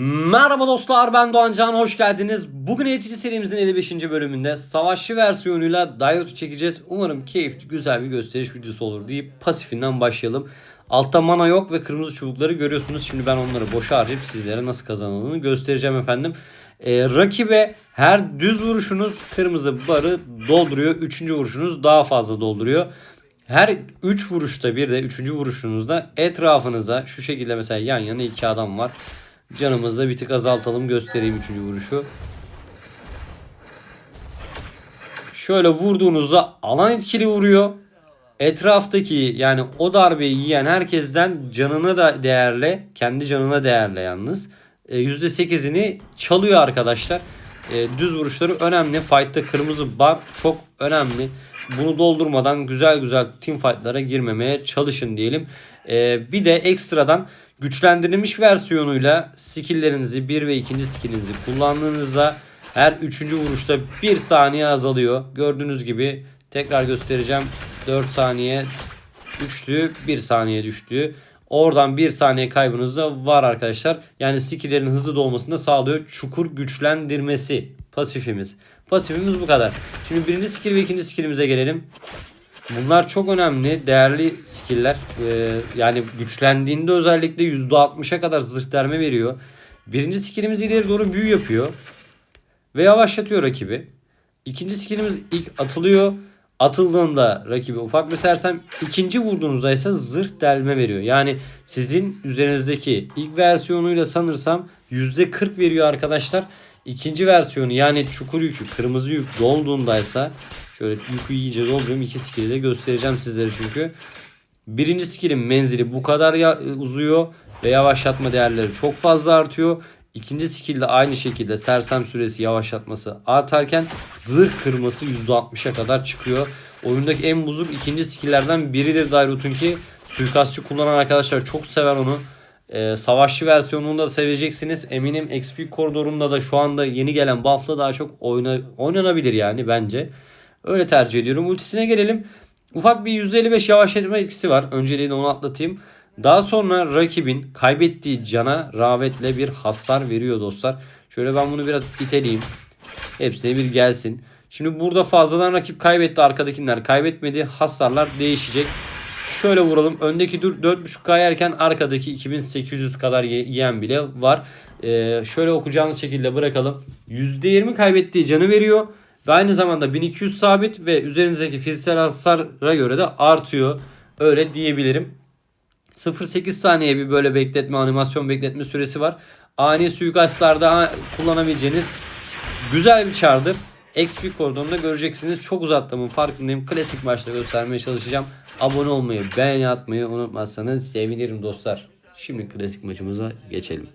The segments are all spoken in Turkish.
Merhaba dostlar ben Doğan Can hoş geldiniz. Bugün eğitici serimizin 55. bölümünde savaşçı versiyonuyla Diotu çekeceğiz. Umarım keyifli güzel bir gösteriş videosu olur deyip pasifinden başlayalım. Altta mana yok ve kırmızı çubukları görüyorsunuz. Şimdi ben onları boşa harcayıp sizlere nasıl kazanıldığını göstereceğim efendim. Ee, rakibe her düz vuruşunuz kırmızı barı dolduruyor. Üçüncü vuruşunuz daha fazla dolduruyor. Her 3 vuruşta bir de 3. vuruşunuzda etrafınıza şu şekilde mesela yan yana iki adam var. Canımızda bir tık azaltalım göstereyim 3. vuruşu. Şöyle vurduğunuzda alan etkili vuruyor. Etraftaki yani o darbeyi yiyen herkesten canına da değerli, kendi canına değerli yalnız. E, %8'ini çalıyor arkadaşlar. E, düz vuruşları önemli. Fight'ta kırmızı bar çok önemli. Bunu doldurmadan güzel güzel team fight'lara girmemeye çalışın diyelim. E, bir de ekstradan güçlendirilmiş versiyonuyla skill'lerinizi 1 ve 2. skill'inizi kullandığınızda her 3. vuruşta 1 saniye azalıyor. Gördüğünüz gibi tekrar göstereceğim. 4 saniye üçlü 1 saniye düştüğü. Oradan 1 saniye kaybınız da var arkadaşlar. Yani skill'lerin hızlı dolmasını da sağlıyor. Çukur güçlendirmesi pasifimiz. Pasifimiz bu kadar. Şimdi birinci skill ve ikinci skillimize gelelim. Bunlar çok önemli, değerli skill'ler. Ee, yani güçlendiğinde özellikle %60'a kadar zırh derme veriyor. Birinci skillimiz ileri doğru büyü yapıyor. Ve yavaşlatıyor rakibi. İkinci skillimiz ilk atılıyor. Atıldığında rakibi ufak bir sersem. ikinci vurduğunuzda ise zırh delme veriyor. Yani sizin üzerinizdeki ilk versiyonuyla sanırsam %40 veriyor arkadaşlar. İkinci versiyonu yani çukur yükü, kırmızı yük dolduğundaysa şöyle yükü iyice dolduruyorum. İki skill'i de göstereceğim sizlere çünkü. Birinci skill'in menzili bu kadar ya- uzuyor ve yavaşlatma değerleri çok fazla artıyor. İkinci skill de aynı şekilde sersem süresi yavaşlatması artarken zırh kırması %60'a kadar çıkıyor. Oyundaki en buzuk ikinci skill'lerden biridir Dairut'un ki suikastçı kullanan arkadaşlar çok sever onu. Ee, savaşçı versiyonunu da seveceksiniz. Eminim XP koridorunda da şu anda yeni gelen buff'la daha çok oyna, oynanabilir yani bence. Öyle tercih ediyorum. Ultisine gelelim. Ufak bir %55 yavaşlatma etkisi var. Önceliğini onu atlatayım. Daha sonra rakibin kaybettiği cana rağbetle bir hasar veriyor dostlar. Şöyle ben bunu biraz iteleyeyim. Hepsine bir gelsin. Şimdi burada fazladan rakip kaybetti. Arkadakiler kaybetmedi. Hasarlar değişecek. Şöyle vuralım. Öndeki dur 4.5K yerken arkadaki 2800 kadar ye- yiyen bile var. Ee, şöyle okuyacağınız şekilde bırakalım. %20 kaybettiği canı veriyor. Ve aynı zamanda 1200 sabit ve üzerinizdeki fiziksel hasara göre de artıyor. Öyle diyebilirim. 0.8 saniye bir böyle bekletme animasyon bekletme süresi var. Ani suikastlarda kullanabileceğiniz güzel bir çardır. XP koridorunda göreceksiniz. Çok uzattığımın farkındayım. Klasik maçta göstermeye çalışacağım. Abone olmayı, beğeni atmayı unutmazsanız sevinirim dostlar. Şimdi klasik maçımıza geçelim.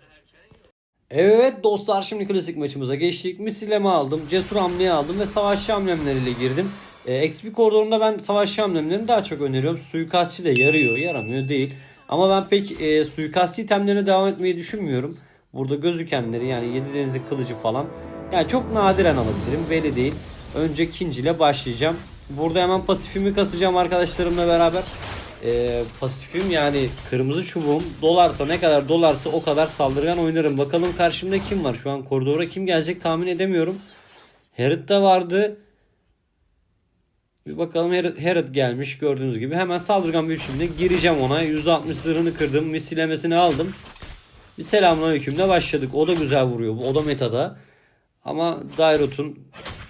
Evet dostlar şimdi klasik maçımıza geçtik. Misilleme aldım, cesur hamleyi aldım ve savaşçı hamlemleriyle girdim. E, XP koridorunda ben savaşçı hamlemlerini daha çok öneriyorum. Suikastçı da yarıyor, yaramıyor değil. Ama ben pek e, suikastçı itemlerine devam etmeyi düşünmüyorum. Burada gözükenleri yani yedi denizli kılıcı falan. Yani çok nadiren alabilirim belli değil. Önce ikinci ile başlayacağım. Burada hemen pasifimi kasacağım arkadaşlarımla beraber. Ee, pasifim yani kırmızı çubuğum dolarsa ne kadar dolarsa o kadar saldırgan oynarım. Bakalım karşımda kim var? Şu an koridora kim gelecek tahmin edemiyorum. Herod da vardı. Bir bakalım Herod, Herod gelmiş gördüğünüz gibi. Hemen saldırgan bir biçimde gireceğim ona. %60 zırhını kırdım. Misillemesini aldım. Bir selamünaleykümle başladık. O da güzel vuruyor. O da metada. Ama Dairot'un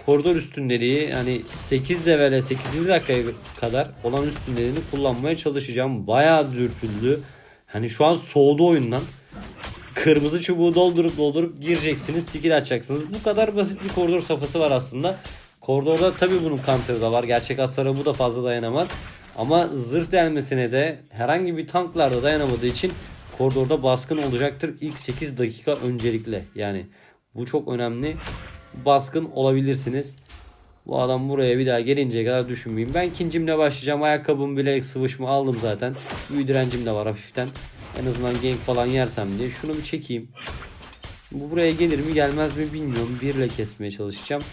koridor üstünleriği yani 8 levele 8. dakikaya kadar olan üstünlerini kullanmaya çalışacağım. Bayağı dürtüldü. Hani şu an soğudu oyundan. Kırmızı çubuğu doldurup doldurup gireceksiniz. Skill açacaksınız. Bu kadar basit bir koridor safhası var aslında. Koridorda tabii bunun counter'ı da var. Gerçek hasara bu da fazla dayanamaz. Ama zırh delmesine de herhangi bir tanklarda dayanamadığı için koridorda baskın olacaktır. İlk 8 dakika öncelikle. Yani bu çok önemli. Baskın olabilirsiniz. Bu adam buraya bir daha gelinceye kadar düşünmeyin. Ben ikincimle başlayacağım. Ayakkabımı bile sıvışma aldım zaten. Büyü direncim de var hafiften. En azından gank falan yersem diye. Şunu bir çekeyim. Bu buraya gelir mi gelmez mi bilmiyorum. Birle kesmeye çalışacağım.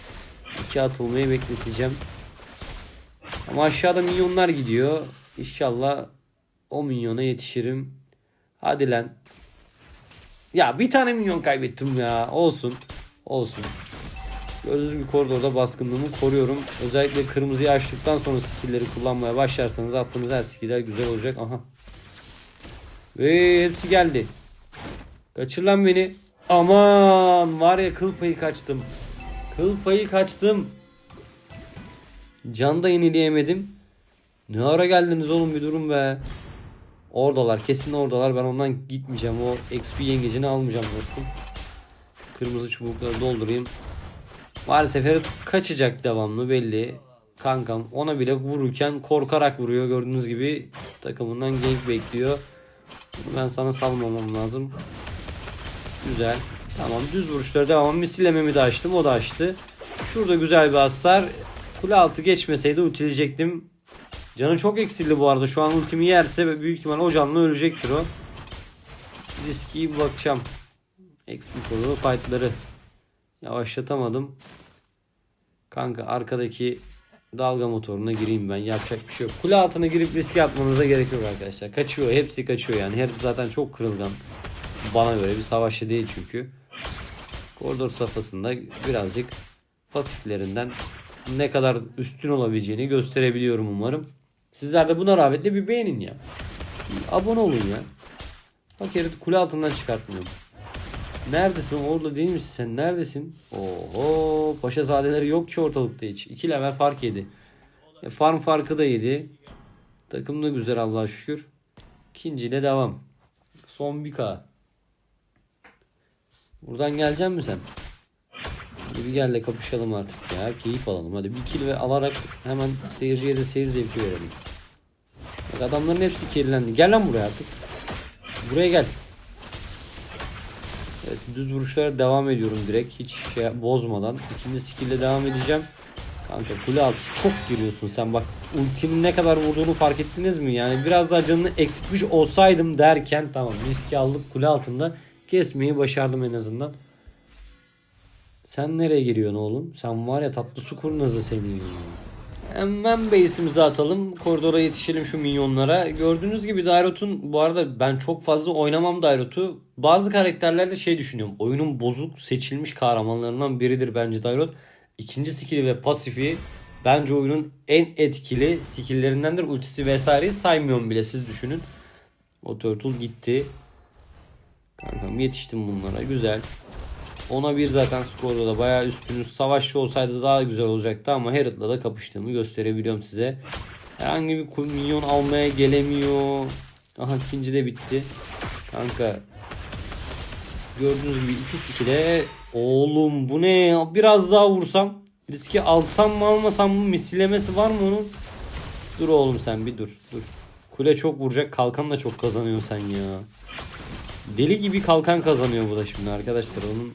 İki atılmayı bekleteceğim. Ama aşağıda milyonlar gidiyor. İnşallah o milyona yetişirim. Hadi lan. Ya bir tane minyon kaybettim ya. Olsun. Olsun. Gördüğünüz gibi koridorda baskınlığımı koruyorum. Özellikle kırmızıyı açtıktan sonra skill'leri kullanmaya başlarsanız attığınız her skill'ler güzel olacak. Aha. Ve hepsi geldi. Kaçır beni. Aman var ya kıl payı kaçtım. Kıl payı kaçtım. Can da yenileyemedim. Ne ara geldiniz oğlum bir durun be. Oradalar kesin oradalar ben ondan gitmeyeceğim. O XP yengecini almayacağım dostum. Kırmızı çubukları doldurayım. Maalesef herif kaçacak devamlı belli. Kankam ona bile vururken korkarak vuruyor. Gördüğünüz gibi takımından gank bekliyor. Bunu ben sana salmamam lazım. Güzel. Tamam düz vuruşları devam. Misillememi de açtım. O da açtı. Şurada güzel bir hasar. Kule altı geçmeseydi ultileyecektim. Canı çok eksildi bu arada. Şu an ultimi yerse büyük ihtimal o canlı ölecektir o. Riski bir bakacağım. XP kodu fightları yavaşlatamadım. Kanka arkadaki dalga motoruna gireyim ben. Yapacak bir şey yok. Kule altına girip riske atmanıza gerek yok arkadaşlar. Kaçıyor. Hepsi kaçıyor yani. Her zaten çok kırılgan. Bana göre bir savaşçı değil çünkü. Koridor safhasında birazcık pasiflerinden ne kadar üstün olabileceğini gösterebiliyorum umarım. Sizler de buna rağbette bir beğenin ya. Bir abone olun ya. Bak herif kule altından çıkartmıyorum. Neredesin? Orada değil misin sen? Neredesin? Oho. Paşa zadeleri yok ki ortalıkta hiç. 2 level fark yedi. E, farm farkı da yedi. Takım da güzel Allah'a şükür. İkinciyle devam. Son bir K. Buradan gelecek mi sen? Bir gel de kapışalım artık ya. Keyif alalım. Hadi bir kill ve alarak hemen seyirciye de seyir zevki verelim. Bak adamların hepsi kirlendi. Gel lan buraya artık. Buraya gel. Evet düz vuruşlara devam ediyorum direkt. Hiç şey bozmadan. İkinci skill'le devam edeceğim. Kanka kule altı çok giriyorsun sen bak. Ultimin ne kadar vurduğunu fark ettiniz mi? Yani biraz daha canını eksiltmiş olsaydım derken tamam riski aldık kule altında. Kesmeyi başardım en azından. Sen nereye giriyorsun oğlum? Sen var ya tatlı su kurnazı senin. Hemen base'imizi atalım. Koridora yetişelim şu minyonlara. Gördüğünüz gibi Dairot'un bu arada ben çok fazla oynamam Dairot'u. Bazı karakterlerde şey düşünüyorum. Oyunun bozuk seçilmiş kahramanlarından biridir bence Dairot. İkinci skill'i ve pasifi bence oyunun en etkili skill'lerindendir. Ultisi vesaireyi saymıyorum bile siz düşünün. O Turtle gitti. Kankam yetiştim bunlara. Güzel. Ona bir zaten skorda da bayağı üstünüz. Savaşçı olsaydı daha güzel olacaktı ama Herald'la da kapıştığımı gösterebiliyorum size. Herhangi bir minyon almaya gelemiyor. Aha ikinci de bitti. Kanka gördüğünüz gibi iki skill'e oğlum bu ne ya? Biraz daha vursam riski alsam mı almasam mı misillemesi var mı onun? Dur oğlum sen bir dur dur. Kule çok vuracak kalkan da çok kazanıyor sen ya. Deli gibi kalkan kazanıyor bu da şimdi arkadaşlar. Onun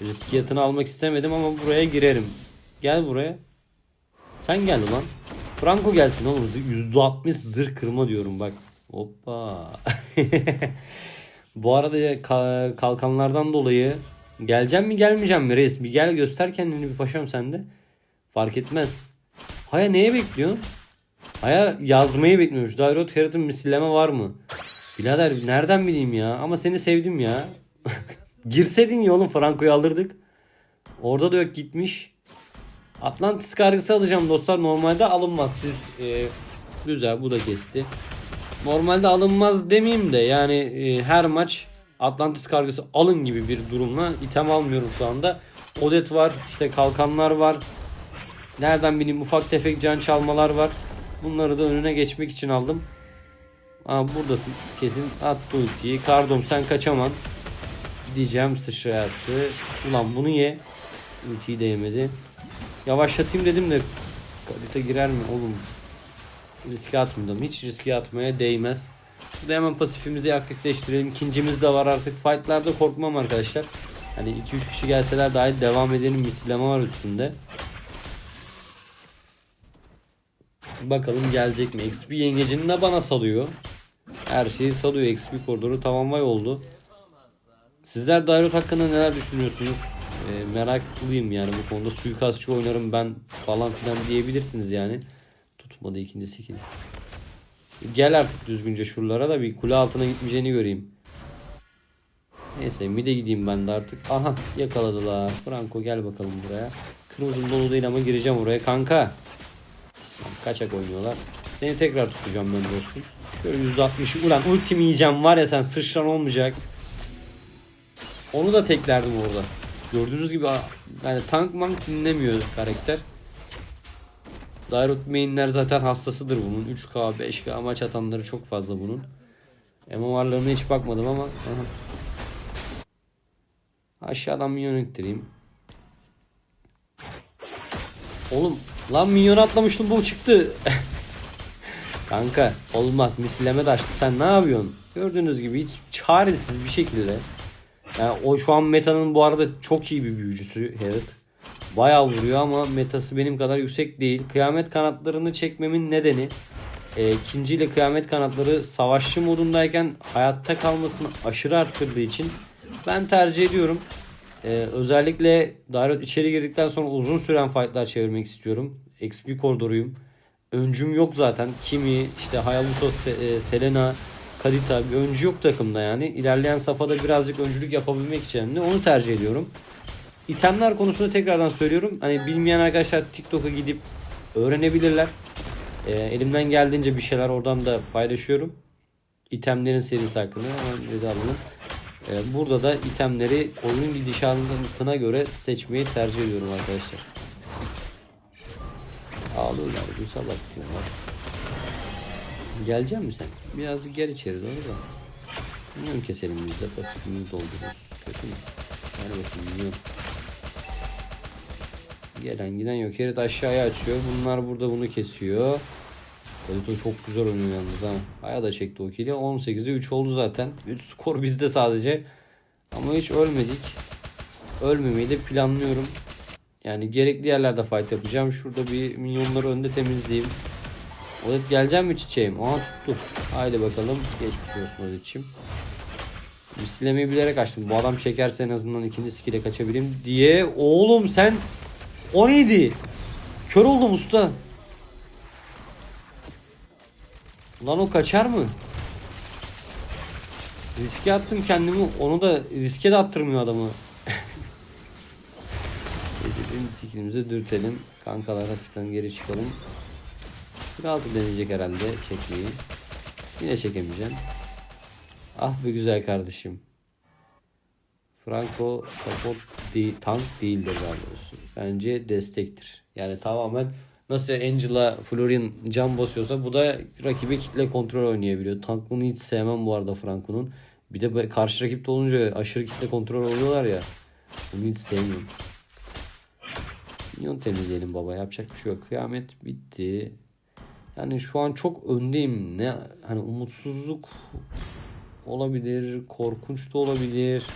riskiyatını almak istemedim ama buraya girerim. Gel buraya. Sen gel ulan. Franco gelsin oğlum. %60 zırh kırma diyorum bak. Hoppa. bu arada kalkanlardan dolayı geleceğim mi gelmeyeceğim mi reis? Bir gel göster kendini bir paşam sende. Fark etmez. Haya neye bekliyorsun? Haya yazmayı bekliyormuş. Dairot Herod'un misilleme var mı? Birader nereden bileyim ya? Ama seni sevdim ya. Girseydin ya oğlum Franco'yu alırdık. Orada da yok gitmiş. Atlantis kargısı alacağım dostlar. Normalde alınmaz. Siz e, güzel bu da kesti. Normalde alınmaz demeyeyim de yani e, her maç Atlantis kargısı alın gibi bir durumla item almıyorum şu anda. Odet var, işte kalkanlar var. Nereden bileyim ufak tefek can çalmalar var. Bunları da önüne geçmek için aldım. Aa buradasın kesin attı ultiyi. Kardom sen kaçaman. Diyeceğim sıçraya attı. Ulan bunu ye. Ultiyi de yemedi. Yavaşlatayım dedim de kalite girer mi oğlum? Riske atmadım. Hiç riske atmaya değmez. Şurada hemen pasifimizi aktifleştirelim. İkincimiz de var artık. Fightlarda korkmam arkadaşlar. Hani 2-3 kişi gelseler dahil devam edelim. Misilleme var üstünde. Bakalım gelecek mi? XP yengecini de bana salıyor. Her şeyi salıyor. XP koridoru tamamlay oldu. Sizler Dairot hakkında neler düşünüyorsunuz? Ee, meraklıyım yani bu konuda. Suikastçı oynarım ben falan filan diyebilirsiniz yani. Tutmadı ikinci skill. Gel artık düzgünce şuralara da bir kule altına gitmeyeceğini göreyim. Neyse mide gideyim ben de artık. Aha yakaladılar. Franco gel bakalım buraya. Kırmızım dolu değil ama gireceğim oraya kanka. Kaçak oynuyorlar. Seni tekrar tutacağım ben dostum. Şöyle %60'ı. Ulan ultimi yiyeceğim var ya sen sıçran olmayacak. Onu da teklerdim orada. Gördüğünüz gibi yani tank mank dinlemiyor karakter. Dairot mainler zaten hastasıdır bunun. 3K 5K maç atanları çok fazla bunun. MMR'larına hiç bakmadım ama. Aşağıdan minyon ittireyim. Oğlum lan minyon atlamıştım bu çıktı. Kanka olmaz misilleme de. Sen ne yapıyorsun? Gördüğünüz gibi hiç çaresiz bir şekilde. Yani o şu an metanın bu arada çok iyi bir büyücüsü Herod. Bayağı vuruyor ama metası benim kadar yüksek değil. Kıyamet kanatlarını çekmemin nedeni e, ikinci ile kıyamet kanatları savaşçı modundayken hayatta kalmasını aşırı arttırdığı için ben tercih ediyorum. E, özellikle Dairot içeri girdikten sonra uzun süren fightlar çevirmek istiyorum. XP koridoruyum. Öncüm yok zaten. Kimi, işte Hayabusa, e, Selena, Kadita bir öncü yok takımda yani. İlerleyen safhada birazcık öncülük yapabilmek için de onu tercih ediyorum. İtemler konusunda tekrardan söylüyorum. Hani bilmeyen arkadaşlar TikTok'a gidip öğrenebilirler. Ee, elimden geldiğince bir şeyler oradan da paylaşıyorum. İtemlerin serisi hakkında. Ee, burada da itemleri oyunun gidişatına göre seçmeyi tercih ediyorum arkadaşlar. Ağlıyorlar, bu salak. Gelecek misin sen? Birazcık gel içeri doğru da. Bilmiyorum keselim biz de pasifimizi doldururuz. Kötü mü? Ver bakayım yiyorum. Gelen giden yok. Herit aşağıya açıyor. Bunlar burada bunu kesiyor. Kalito çok güzel oynuyor yalnız ha. Aya da çekti o kili. 18'de 3 oldu zaten. 3 skor bizde sadece. Ama hiç ölmedik. Ölmemeyi de planlıyorum. Yani gerekli yerlerde fight yapacağım. Şurada bir minyonları önde temizleyeyim. Odet geleceğim mi çiçeğim? Aha tuttu. Haydi bakalım. Geçmiş olsun Odet'ciğim. Mislemeyi bilerek açtım. Bu adam çekerse en azından ikinci skill'e kaçabileyim diye. Oğlum sen o neydi? Kör oldum usta. Lan o kaçar mı? Riske attım kendimi. Onu da riske de attırmıyor adamı. Neyse birinci skillimizi dürtelim. Kankalar hafiften geri çıkalım. Bir altı deneyecek herhalde çekmeyi. Yine çekemeyeceğim. Ah be güzel kardeşim. Franco support değil, tank değildir daha doğrusu. Bence destektir. Yani tamamen nasıl Angela Florian can basıyorsa bu da rakibe kitle kontrol oynayabiliyor. Tanklığını hiç sevmem bu arada Franco'nun. Bir de karşı rakipte olunca aşırı kitle kontrol oluyorlar ya. Bunu hiç sevmiyorum. Minyon temizleyelim baba yapacak bir şey yok. Kıyamet bitti. Yani şu an çok öndeyim. Ne hani umutsuzluk olabilir, korkunç da olabilir.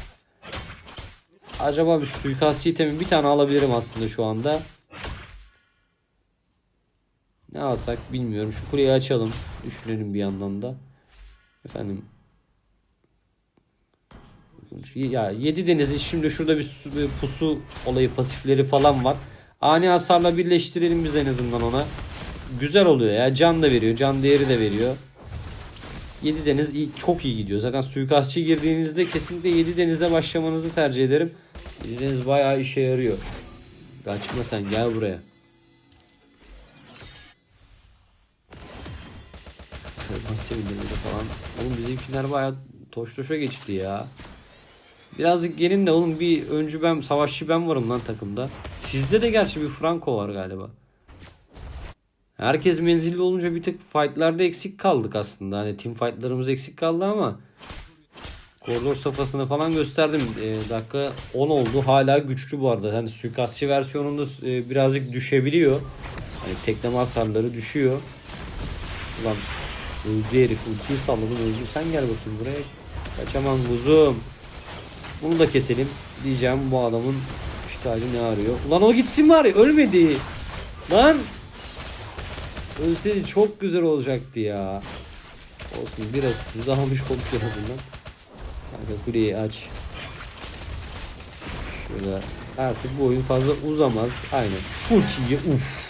Acaba bir suikastçı itemi bir tane alabilirim aslında şu anda. Ne alsak bilmiyorum. Şu kuleyi açalım. Düşünelim bir yandan da. Efendim. Ya 7 denizin şimdi şurada bir, bir pusu olayı pasifleri falan var. Ani hasarla birleştirelim biz en azından ona. Güzel oluyor ya. Can da veriyor. Can değeri de veriyor. 7 deniz çok iyi gidiyor. Zaten suikastçı girdiğinizde kesinlikle 7 denizde başlamanızı tercih ederim. 7 deniz bayağı işe yarıyor. Kaçma sen gel buraya. Nasıl bildirmedi falan. Oğlum bizimkiler bayağı toş toşa geçti ya. Birazcık gelin de oğlum bir öncü ben savaşçı ben varım lan takımda. Sizde de gerçi bir Franco var galiba. Herkes menzilli olunca bir tık fightlarda eksik kaldık aslında. Hani team fightlarımız eksik kaldı ama koridor safhasını falan gösterdim. Ee, dakika 10 oldu. Hala güçlü bu arada. Hani suikastçı versiyonunda e, birazcık düşebiliyor. Hani tekleme hasarları düşüyor. Ulan öldü herif. Ultiyi salladım öldü. Sen gel bakayım buraya. Kaçamam kuzum. Bunu da keselim. Diyeceğim bu adamın işte hali ne arıyor. Ulan o gitsin bari. Ölmedi. Lan. Ölseydi çok güzel olacaktı ya. Olsun biraz uzamış olduk en azından. Kanka kuleyi aç. Şöyle artık bu oyun fazla uzamaz. Aynen. Çok iyi. Uf.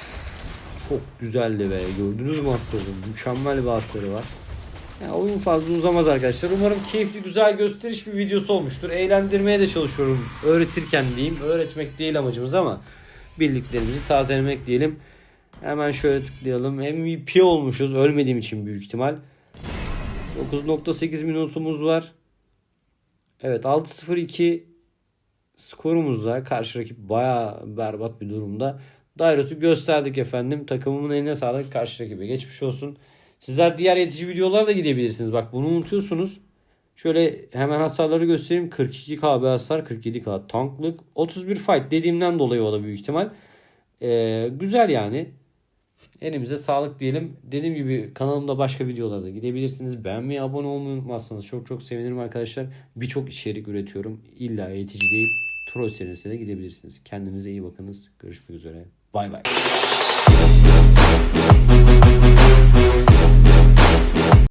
Çok güzeldi be. Gördünüz mü asları? Mükemmel bir asları var. Yani oyun fazla uzamaz arkadaşlar. Umarım keyifli, güzel gösteriş bir videosu olmuştur. Eğlendirmeye de çalışıyorum. Öğretirken diyeyim. Öğretmek değil amacımız ama bildiklerimizi tazelemek diyelim. Hemen şöyle tıklayalım. MVP olmuşuz. Ölmediğim için büyük ihtimal. 9.8 minutumuz var. Evet 6-0-2 skorumuz var. Karşı rakip baya berbat bir durumda. Dairot'u gösterdik efendim. Takımımın eline sağlık. Karşı rakibe geçmiş olsun. Sizler diğer yetici videolara da gidebilirsiniz. Bak bunu unutuyorsunuz. Şöyle hemen hasarları göstereyim. 42 KB hasar, 47k tanklık, 31 fight dediğimden dolayı o da büyük ihtimal. Ee, güzel yani. Elimize sağlık diyelim. Dediğim gibi kanalımda başka videolarda gidebilirsiniz. Beğenmeyi, abone olmayı unutmazsanız çok çok sevinirim arkadaşlar. Birçok içerik üretiyorum. İlla eğitici değil. Troll serisine de gidebilirsiniz. Kendinize iyi bakınız. Görüşmek üzere. Bay bay.